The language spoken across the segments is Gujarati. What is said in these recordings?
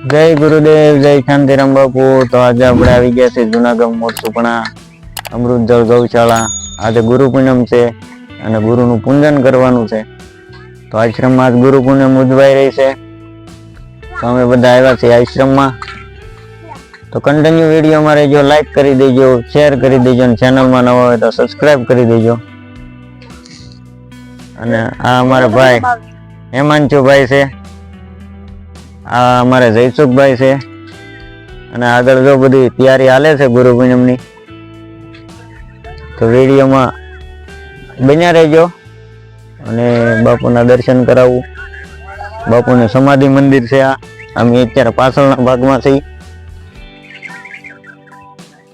જય ગુરુદેવ, જય શાંતિરામ બાપુ. તો આજે આપણે આવી ગયા છે જુનાગઢ મોટ સુપણા, અમૃત ગૌશાળા. આજે ગુરુ પૂનમ છે અને ગુરુનું પૂજન કરવાનું છે. તો આશ્રમમાં આજ ગુરુ પૂનમ ઉજવાઈ રહી છે. તો અમે બધા આવ્યા છીએ આશ્રમમાં. તો કન્ટિન્યુ વિડીયોમાં રહેજો લાઈક કરી દેજો શેર કરી દેજો અને ચેનલમાં નવા હોય તો સબસ્ક્રાઈબ કરી દેજો. અને આ અમારા ભાઈ, હેમાંશુભાઈ છે. આ અમારે જયસુખભાઈ છે. અને આગળ જો બધી તૈયારી હાલે છે ગુરુ પૂનમની તો વિડીયોમાં બન્યા રહેજો. અને બાપુના દર્શન કરાવવું બાપુનું સમાધિ મંદિર છે આ. અમે અત્યારે પાછળના ભાગમાં છીએ.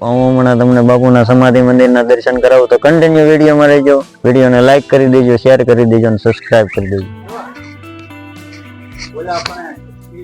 હું હમણાં તમને બાપુના સમાધિ મંદિરના દર્શન કરાવું. તો કન્ટિન્યુ વિડીયોમાં રહેજો. વિડીયોને લાઈક કરી દેજો શેર કરી દેજો અને સબસ્ક્રાઈબ કરી દેજો.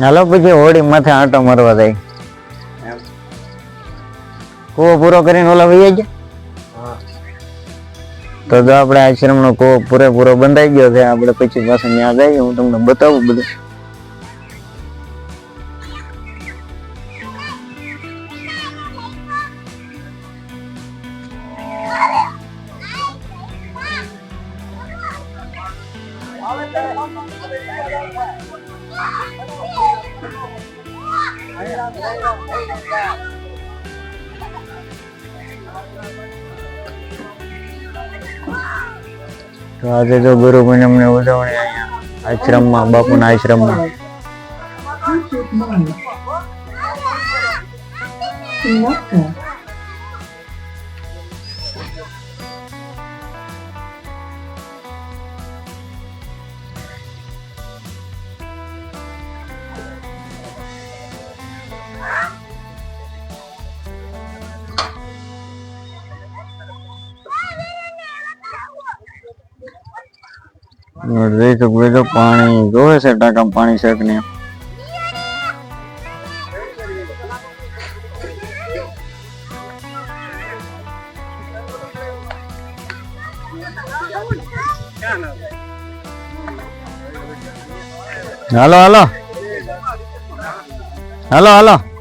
હાલો પછી હોળી માથે આંટો મારવા જાય. કૂવો પૂરો કરીને ઓલા વહી ગયા તો જો આપણે આશ્રમ નો કૂવો પૂરેપૂરો બંધાઈ ગયો છે આપણે પછી પાછું ત્યાં જઈએ હું તમને બતાવું બધું. તો આજે જો ગુરુ પૂનમની ઉજવણી અહીંયા આશ્રમમાં બાપુના આશ્રમમાં Naka. શકો છો પાણી જોવે છે ટાકા પાણી છે કે નહીં? હાલો હાલો. હાલો હાલો.